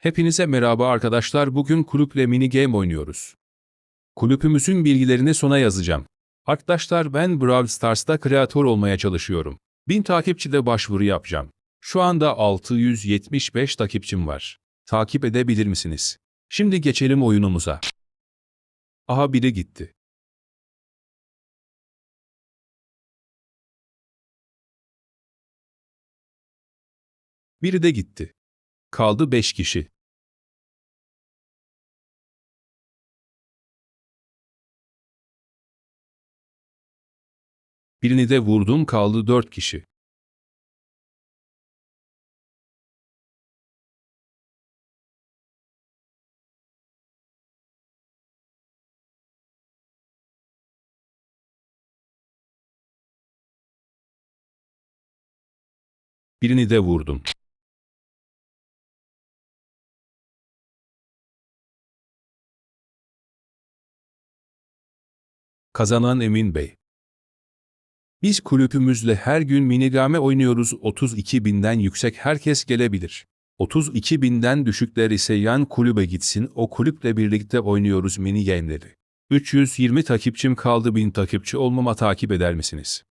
Hepinize merhaba arkadaşlar. Bugün kulüple mini game oynuyoruz. Kulüpümüzün bilgilerini sona yazacağım. Arkadaşlar ben Brawl Stars'ta kreatör olmaya çalışıyorum. 1000 takipçide başvuru yapacağım. Şu anda 675 takipçim var. Takip edebilir misiniz? Şimdi geçelim oyunumuza. Aha biri gitti. Biri de gitti. Kaldı 5 kişi. Birini de vurdum kaldı 4 kişi. Birini de vurdum. Kazanan Emin Bey. Biz kulübümüzle her gün minigame oynuyoruz 32 binden yüksek herkes gelebilir. 32 binden düşükler ise yan kulübe gitsin o kulüple birlikte oynuyoruz mini game'leri. 320 takipçim kaldı 1000 takipçi olmama takip eder misiniz?